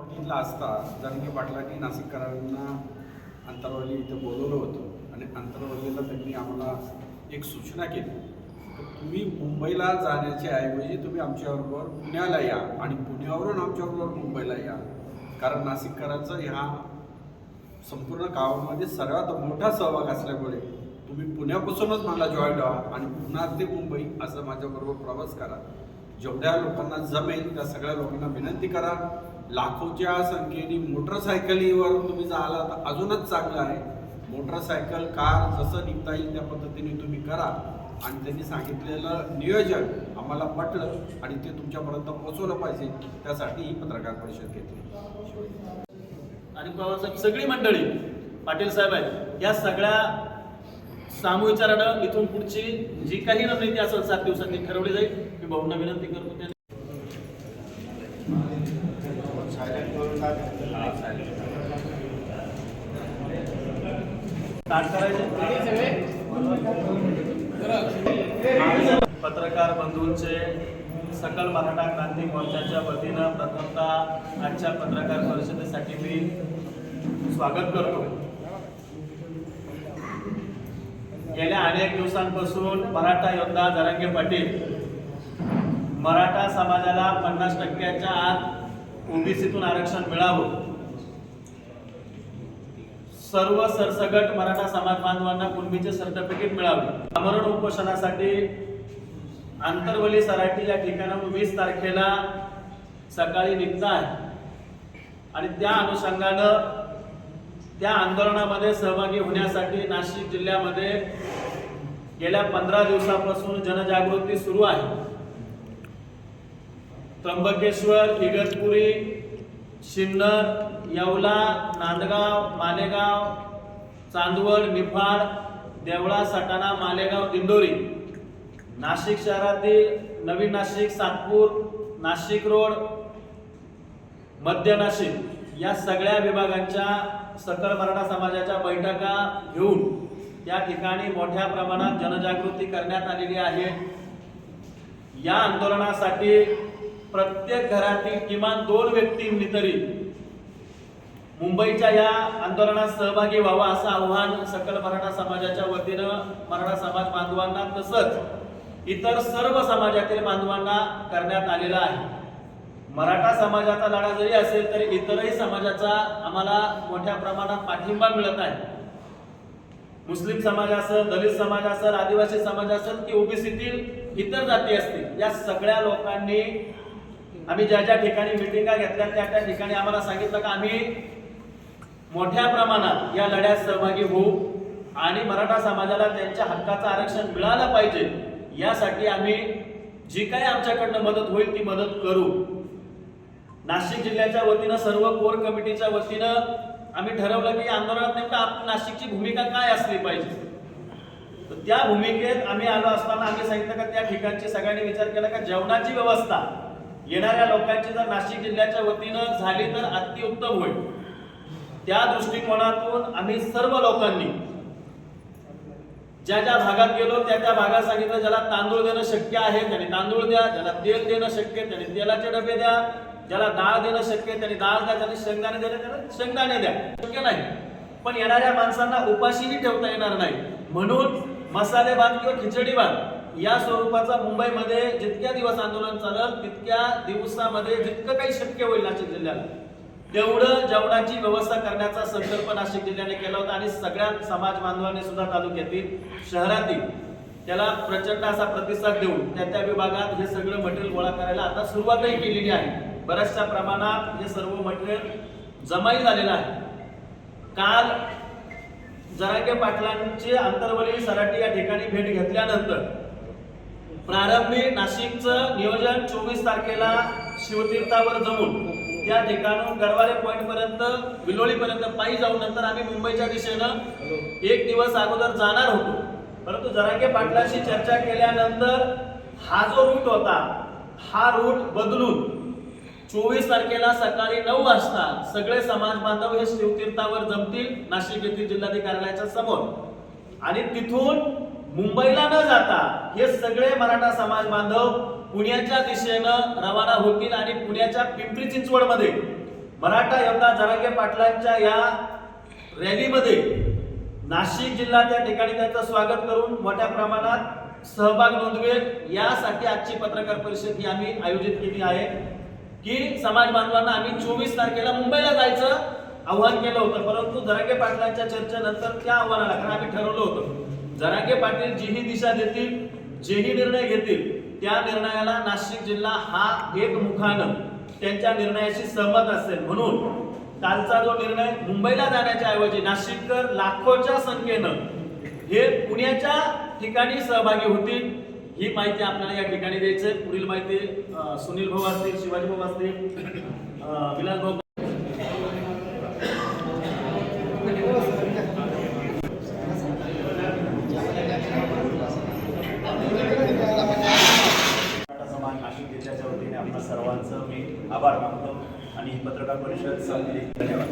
वकीलला असता. जरांगे पाटलांनी नाशिककरांना अंतरवाली इथं बोलवलं होतं. आणि अंतरवलीला त्यांनी आम्हाला एक सूचना केली. तुम्ही मुंबईला जाण्याच्या ऐवजी तुम्ही आमच्याबरोबर पुण्याला या आणि पुण्यावरून आमच्याबरोबर मुंबईला या. कारण नाशिककरांचा ह्या संपूर्ण गावामध्ये सर्वात मोठा सहभाग असल्यामुळे तुम्ही पुण्यापासूनच मला जॉईन व्हा आणि पुन्हा ते मुंबई असं माझ्याबरोबर प्रवास करा. जेवढ्या लोकांना जमेल त्या सगळ्या लोकांना विनंती करा. लाखोच्या संख्येने मोटरसायकलीवर तुम्ही जाला तर अजूनच चांगलं आहे. मोटरसायकल कार जसं निघता येईल त्या पद्धतीने तुम्ही करा. आणि त्यांनी सांगितलेलं नियोजन आम्हाला पटलं आणि ते तुमच्यापर्यंत पोहोचवलं पाहिजे. त्यासाठी ही पत्रकार परिषद घेतली. आणि पवार साहेब सगळी मंडळी पाटील साहेब आहेत या सगळ्या सामूहिचारानं इथून पुढची जी काही रणनीती असेल सात दिवसांनी ठरवली जाईल. मी भाऊंना विनंती करतो त्यांनी स्टार्ट करायचे पत्रकार बंधूंचे सकल मराठा क्रांती मोर्चाच्या वतीनं प्रथमतः आजच्या पत्रकार परिषदेसाठी मी स्वागत करतो गेल्या अनेक दिवसांपासून मराठा योद्धा जरांगे पाटील मराठा समाजाला पन्नास टक्क्याच्या आत ओबीसीतून आरक्षण मिळावं सर्व सरसगट मराठा समाज बांधवांना कुणबीचे सर्टिफिकेट मिळावे. आमरण उपोषणासाठी आंतरवली सराठी या ठिकाणाहून वीस तारखेला सकाळी निघता आहे आणि त्या अनुषंगानं त्या आंदोलनामध्ये सहभागी होण्यासाठी नाशिक जिल्ह्यामध्ये गेल्या पंधरा दिवसापासून जनजागृती सुरू आहे. त्र्यंबकेश्वर इगतपुरी सिन्नर येवला नांदगाव मालेगाव चांदवड निफाड देवळा सटाणा मालेगाव दिंडोरी. नाशिक शहरातील नवीन नाशिक सातपूर नाशिक रोड मध्य नाशिक या सगळ्या विभागांच्या सकल मराठा समाजाच्या बैठका घेऊन त्या ठिकाणी मोठ्या प्रमाणात जनजागृती करण्यात आलेली आहे. या आंदोलनासाठी प्रत्येक घरातील किमान दोन व्यक्तींनी तरी मुंबईच्या या आंदोलनात सहभागी व्हावा असं आव्हान सकल मराठा समाजाच्या वतीनं मराठा समाज बांधवांना तसंच इतर सर्व समाजातील बांधवांना करण्यात आलेलं आहे. मराठा समाजाचा लढा जरी असेल तरी इतरही समाजाचा आम्हाला मोठ्या प्रमाणात पाठिंबा मिळत आहे. मुस्लिम समाज असेल दलित समाज असेल आदिवासी समाज असेल की ओबीसीतील इतर जाती असतील या सगळ्या लोकांनी आम्ही ज्या ज्या ठिकाणी मिटिंगा घेतल्या त्या त्या ठिकाणी आम्हाला सांगितलं का आम्ही मोठ्या प्रमाणात या लढ्यात सहभागी होऊ आणि मराठा समाजाला त्यांच्या हक्काचं आरक्षण मिळालं पाहिजे यासाठी आम्ही जी काही आमच्याकडनं मदत होईल ती मदत करू. नाशिक जिल्ह्याच्या वतीनं सर्व कोर कमिटीच्या वतीनं आम्ही ठरवलं की आंदोलनात नेमकं आप नाशिकची भूमिका काय असली पाहिजे? तर त्या भूमिकेत आम्ही आलो असताना आम्ही सांगितलं का त्या ठिकाणची सगळ्यांनी विचार केला का जेवणाची व्यवस्था येणाऱ्या लोकांची जर नाशिक जिल्ह्याच्या वतीनं झाली तर अतिउत्तम होईल. त्या दृष्टिकोनातून आम्ही सर्व लोकांनी ज्या ज्या भागात गेलो त्या त्या भागात सांगितलं ज्याला तांदूळ देणं शक्य आहे त्याने तांदूळ द्या ज्याला तेल देणं शक्य त्याने तेलाचे डबे द्या ज्याला डाळ देणं शक्य त्याने डाळ द्या ज्याने शेंगदाणे देणं त्याला शेंगदाणे द्या. शक्य नाही. पण येणाऱ्या माणसांना उपाशीही ठेवता येणार नाही. म्हणून मसाले भात किंवा खिचडी भात या स्वरूपाचा मुंबईमध्ये जितक्या दिवस आंदोलन चालल तितक्या दिवसामध्ये जितकं काही शक्य होईल नाशिक जिल्ह्याला तेवढं जेवणाची व्यवस्था करण्याचा संकल्प नाशिक जिल्ह्याने केला होता आणि सगळ्या समाज बांधवांनी सुद्धा तालुक्यातील शहरातील त्याला प्रचंड असा प्रतिसाद देऊन त्या त्या विभागात हे सगळं मटेरियल गोळा करायला आता सुरुवातही केलेली आहे. बऱ्याचशा प्रमाणात हे सर्व मटेरियल जमाही झालेलं आहे. काल जराके पाटलांची आंतरवली सराटी या ठिकाणी भेट घेतल्यानंतर प्रारंभी नाशिकचं नियोजन चोवीस तारखेला शिवतीर्थावर जमून. त्या ठिकाणून गरवारे पॉइंट पर्यंत विलोळी पर्यंत पायी जाऊन नंतर आम्ही मुंबईच्या दिशेनं एक दिवस अगोदर जाणार होतो. परंतु जरांगे पाटलाशी चर्चा केल्यानंतर हा जो रूट होता हा रूट बदलून चोवीस तारखेला सकाळी नऊ वाजता सगळे समाज बांधव हे शिवतीर्थावर जमतील नाशिक येथील जिल्हाधिकारी कार्यालयाच्या समोर. आणि तिथून मुंबईला न जाता हे सगळे मराठा समाज बांधव पुण्याच्या दिशेनं रवाना होतील आणि पुण्याच्या पिंपरी चिंचवडमध्ये मराठा योद्धा जरांगे पाटलांच्या या रॅलीमध्ये नाशिक जिल्हा त्या ठिकाणी त्यांचं स्वागत करून मोठ्या प्रमाणात सहभाग नोंदवेल. यासाठी आजची पत्रकार परिषद ही आम्ही आयोजित केली आहे की समाज बांधवांना आम्ही चोवीस तारखेला मुंबईला जायचं आव्हान केलं होतं परंतु जरांगे पाटलांच्या चर्चेनंतर त्या आव्हानाला कारण आम्ही ठरवलं होतं जरांगे पाटील जीही दिशा देतील जेही निर्णय घेतील त्या निर्णयाला नाशिक जिल्हा हा एक मुखानं त्यांच्या निर्णयाशी सहमत असेल म्हणून कालचा जो निर्णय मुंबईला जाण्याच्या ऐवजी नाशिककर लाखोच्या संख्येनं हे पुण्याच्या ठिकाणी सहभागी होतील ही माहिती आपल्याला या ठिकाणी द्यायची आहे. पुढील माहिती सुनील भाऊ असतील शिवाजी भाऊ असतील विलास भाऊ मराठा समाज नाशिक जिल्ह्याच्या वतीने आपल्या सर्वांचं मी आभार मानतो आणि पत्रकार परिषद संपली धन्यवाद.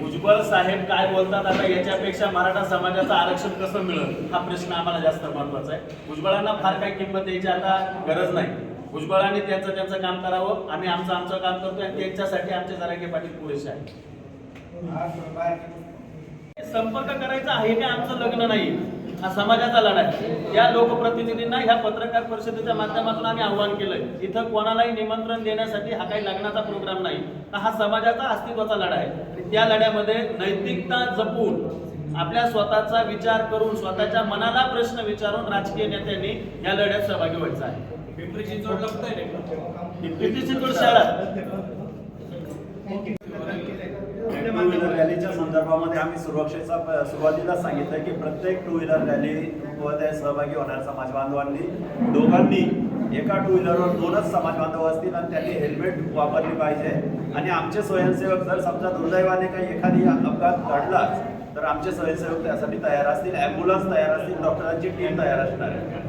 भुजबळ साहेब काय बोलतात? आता याच्यापेक्षा मराठा समाजाचं आरक्षण कसं मिळेल? हा प्रश्न आम्हाला जास्त महत्त्वाचा आहे. भुजबळांना फार काही किंमत द्यायची आता गरज नाही. भुजबळांनी त्यांचं त्यांचं काम करावं. आम्ही आमचं आमचं काम करतो आणि त्यांच्यासाठी आमचे जरांगे पाटील पुरेसे आहे संपर्क करायचा आहे हे आमचं लग्न नाही. हा समाजाचा लढा आहे. या लोकप्रतिनिधींना ह्या पत्रकार परिषदेच्या माध्यमातून आम्ही आव्हान केलंय. इथं कोणालाही निमंत्रण देण्यासाठी हा काही लग्नाचा प्रोग्राम नाही. तर हा समाजाचा अस्तित्वाचा लढा आहे. आणि त्या लढ्यामध्ये नैतिकता जपून आपल्या स्वतःचा विचार करून स्वतःच्या मनाला प्रश्न विचारून राजकीय नेत्यांनी या लढ्यात सहभागी व्हायचं आहे. पिंपरी चिंचवड पिंपरी चिंचवड शहरात संदर्भामध्ये आम्ही सुरक्षेचा सुरुवातीला सांगितलं की प्रत्येक टू व्हीलर रॅलीमध्ये सहभागी होणाऱ्या समाज बांधवांनी दोघांनी एका टू व्हीलरवर दोनच समाज बांधव असतील आणि त्यांनी हेल्मेट वापरली पाहिजे. आणि आमचे स्वयंसेवक जर समजा दुर्दैवाने काही एखादी अपघात घडलाच तर आमचे स्वयंसेवक त्यासाठी तयार असतील ॲम्ब्युलन्स तयार असतील डॉक्टरांची टीम तयार असणार आहे.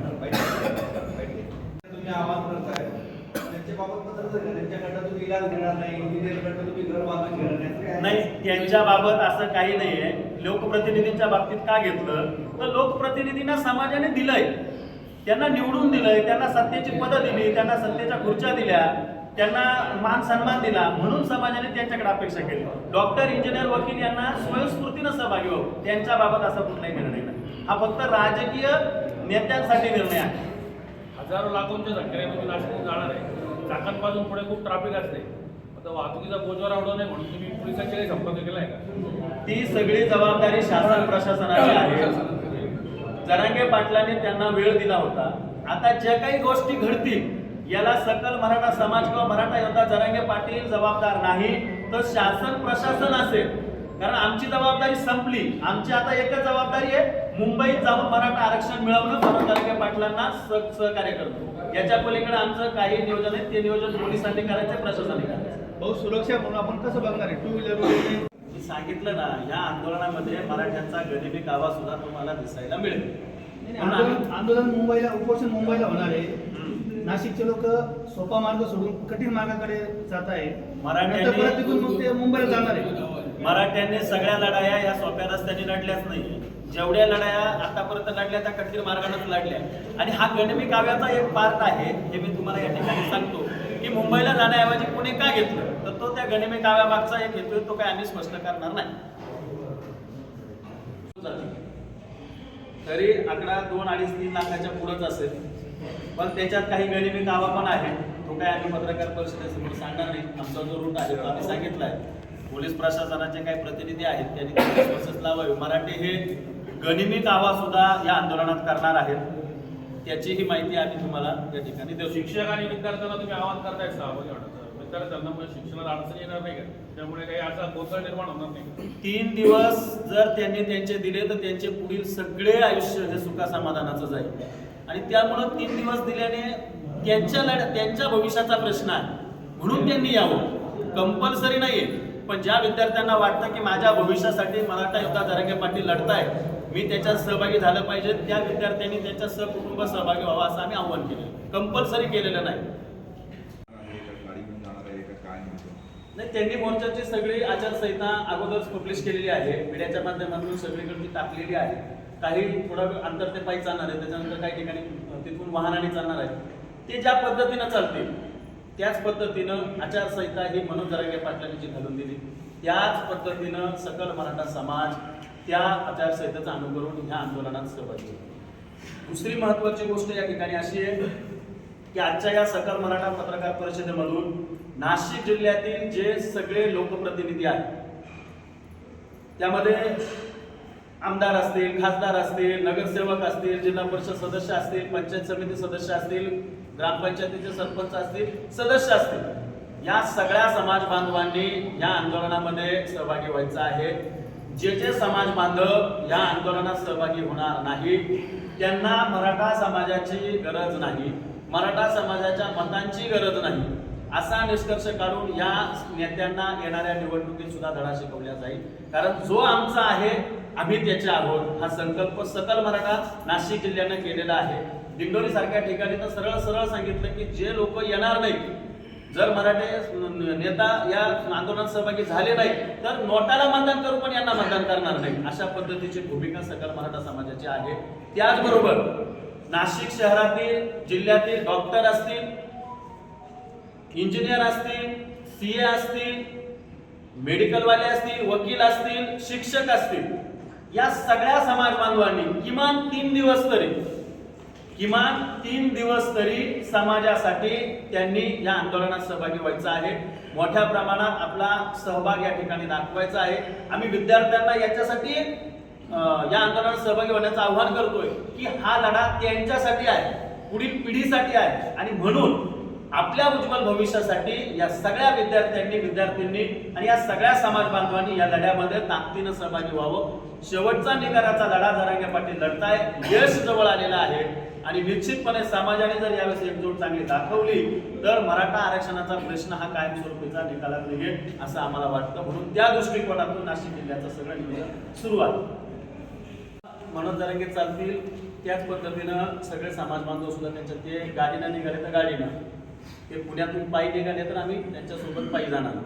जर तुम्ही इलाज घेणार नाही इंजिनियरकडनं तुम्ही घर बांधून घेणार नाही असं काय नाही त्यांच्या बाबत असं काही नाहीये लोकप्रतिनिधींच्या बाबतीत का घेतलं? तर लोकप्रतिनिधींना समाजाने दिलंय. त्यांना निवडून दिलंय त्यांना सत्तेची पदं दिली त्यांना सत्तेच्या खुर्च्या दिल्या त्यांना मान सन्मान दिला. म्हणून समाजाने त्यांच्याकडे अपेक्षा केली. डॉक्टर इंजिनियर वकील यांना स्वयंस्फूर्तीनं सहभागी व्हावं. त्यांच्या बाबत असा कुठलाही निर्णय नाही. हा फक्त राजकीय नेत्यांसाठी निर्णय आहे. हजारो लाखोंच्या संख्येने तुम्ही नाशिक जाणार आहे. चाकांपासून पुढे खूप ट्रॅफिक असते. आता वाहतुकीचा बोजवर आवडू नये म्हणून तुम्ही पोलिसांच्या काही संपर्क केलाय का? ती सगळी जबाबदारी शासन प्रशासनाची आहे. जरांगे पाटलांनी त्यांना वेळ दिला होता. आता ज्या काही गोष्टी घडतील याला सकल मराठा समाज किंवा मराठा योद्धा जरांगे पाटील जबाबदार नाही तर शासन प्रशासन असेल. कारण आमची जबाबदारी संपली. आमची आता एकच जबाबदारी आहे मुंबईत जाऊन मराठा आरक्षण मिळवणं. जरांगे पाटलांना सह- सहकार्य करणं. याच्या पलीकडे आमचं काही नियोजन आहे. ते नियोजन पोलिसांनी करायचं प्रशासनाने करायचं. भाऊ सुरक्षा म्हणून आपण कसं बघणार आहे? टू व्हीलर मी सांगितलं ना या आंदोलनामध्ये मराठ्यांचा गनिमी कावा सुद्धा तुम्हाला दिसायला मिळेल. आंदोलन आंदोलन मुंबईला उपोषण मुंबईला होणार आहे. नाशिकचे लोक सोपा मार्ग सोडून कठीण मार्गाकडे जात आहे. नंतर परत तिथून मग ते मुंबईला जाणार आहे. मराठ्यांनी सगळ्या लढाया या सोप्या रस्त्याने लढल्याच नाही. जेवढ्या लढाया आतापर्यंत लढल्या त्या कठीण मार्गानेच लढल्या. आणि हा गणमी काव्याचा एक पार्ट आहे हे मी तुम्हाला या ठिकाणी सांगतो की मुंबईला जाण्याऐवजी पुणे का घेतलं तर तो त्या गणिमी काव्यामागचा एक हेतू तो काय आम्ही स्पष्ट करणार नाही. तरी आकडा दोन अडीच तीन लाखाच्या पुढंच असेल. पण त्याच्यात काही गणिमी कावा पण आहे तो काय आम्ही पत्रकार परिषदेसमोर सांगणार नाही. आमचा जो रूट आहे तो आम्ही सांगितला आहे. पोलीस प्रशासनाचे काही प्रतिनिधी आहेत त्यांनी प्रोसेस लावावी. मराठी हे गनिमी सुद्धा या आंदोलनात करणार आहेत. त्याचीही माहिती आम्ही तुम्हाला या ठिकाणी देऊ. शिक्षक आणि विद्यार्थ्यांना तुम्ही आवाहन करताय वाटतं. विद्यार्थ्यांना शिक्षणाला अडचण येणार नाही का? त्यामुळे काही असा गोंधळ निर्माण होणार नाही? तीन दिवस जर त्यांनी त्यांचे दिले तर त्यांचे पुढील सगळे आयुष्य हे सुखा समाधानाचं जाईल. आणि त्यामुळं तीन दिवस दिल्याने त्यांच्या लढ्या त्यांच्या भविष्याचा प्रश्न आहे. म्हणून त्यांनी यावं. कंपल्सरी नाहीये. पण ज्या विद्यार्थ्यांना वाटतं की माझ्या भविष्यासाठी मराठा योद्धा जरांगे पाटील लढताय मी त्याच्यात सहभागी झालं पाहिजे. त्या विद्यार्थ्यांनी त्याच्या सहकुटुंब सहभागी व्हावा असं आम्ही आव्हान केलं. कंपल्सरी केलेलं नाही. नाही त्यांनी मोर्चाची सगळी आचारसंहिता अगोदरच पब्लिश केलेली आहे. मीडियाच्या माध्यमातून सगळीकडे ती टाकलेली आहे. काही थोडं अंतर ते पायी चालणार आहे. त्याच्यानंतर काही ठिकाणी तिथून वाहनाने चालणार आहे ते ज्या पद्धतीनं चालतील त्याच पद्धतीनं आचारसंहिता ही मनोज जरांगे पाटलांनी घालून दिली त्याच पद्धतीनं सकल मराठा समाज त्या आचारसंहितेचं अनुकरण ह्या आंदोलनात सहभागी होतो. दुसरी महत्वाची गोष्ट या ठिकाणी अशी आहे की आजच्या या सकल मराठा पत्रकार परिषदेमधून नाशिक जिल्ह्यातील जे सगळे लोकप्रतिनिधी आहेत त्यामध्ये आमदार असतील खासदार असतील नगरसेवक असतील जिल्हा परिषद सदस्य असतील पंचायत समिती सदस्य असतील ग्रामपंचायतीचे सरपंच असतील सदस्य असतील. या सगळ्या समाज बांधवांनी या आंदोलनामध्ये सहभागी व्हायचं आहे. जे जे समाज बांधव या आंदोलनात सहभागी होणार नाही त्यांना मराठा समाजाची गरज नाही. मराठा समाजाच्या मतांची गरज नाही. असा निष्कर्ष काढून या नेत्यांना येणाऱ्या निवडणुकीत सुद्धा धडा शिकवल्या जाईल. कारण जो आमचा आहे आम्ही त्याचे आहोत. हा संकल्प सकल मराठा नाशिक जिल्ह्यानं केलेला आहे. दिंडोरी सारख्या ठिकाणी तर सरळ सरळ सांगितलं की जे लोक येणार नाहीत जर मराठे नेता या आंदोलनात सहभागी झाले नाही तर नोटाला मतदान करू पण यांना मतदान करणार नाही अशा पद्धतीची भूमिका सकल मराठा समाजाची आहे. त्याचबरोबर नाशिक शहरातील जिल्ह्यातील डॉक्टर असतील इंजिनियर असतील सी ए असतील मेडिकलवाले असतील वकील असतील शिक्षक असतील या सगळ्या समाज बांधवांनी किमान तीन दिवस तरी किमान तीन दिवस तरी समाजासाठी त्यांनी या आंदोलनात सहभागी व्हायचं आहे. मोठ्या प्रमाणात आपला सहभाग या ठिकाणी दाखवायचा आहे. आम्ही विद्यार्थ्यांना याच्यासाठी या आंदोलनात सहभागी होण्याचं आव्हान करतोय की हा लढा त्यांच्यासाठी आहे पुढील पिढीसाठी आहे. आणि म्हणून आपल्या उज्ज्वल भविष्यासाठी या सगळ्या विद्यार्थ्यांनी विद्यार्थ्यांनी आणि या सगळ्या समाज बांधवांनी या लढ्यामध्ये ताकदीनं सहभागी व्हावं. शेवटचा निकालाचा लढा जरांगे पाटील लढताय. यश जवळ आलेला आहे. आणि निश्चितपणे समाजाने जर यावेळेस एकजूट चांगली दाखवली तर मराठा आरक्षणाचा प्रश्न हा कायमस्वरूपीचा निकालात येईल असं आम्हाला वाटतं. म्हणून त्या दृष्टिकोनातून नाशिक जिल्ह्याचं सगळं नियोजन सुरू आहे. मनोज जरांगे चालतील त्याच पद्धतीनं सगळे समाज बांधव सुद्धा त्यांच्या ते गाडीनं निघाले तर गाडीनं. ते पुण्यातून पायी निघाले तर आम्ही त्यांच्यासोबत पायी जाणार.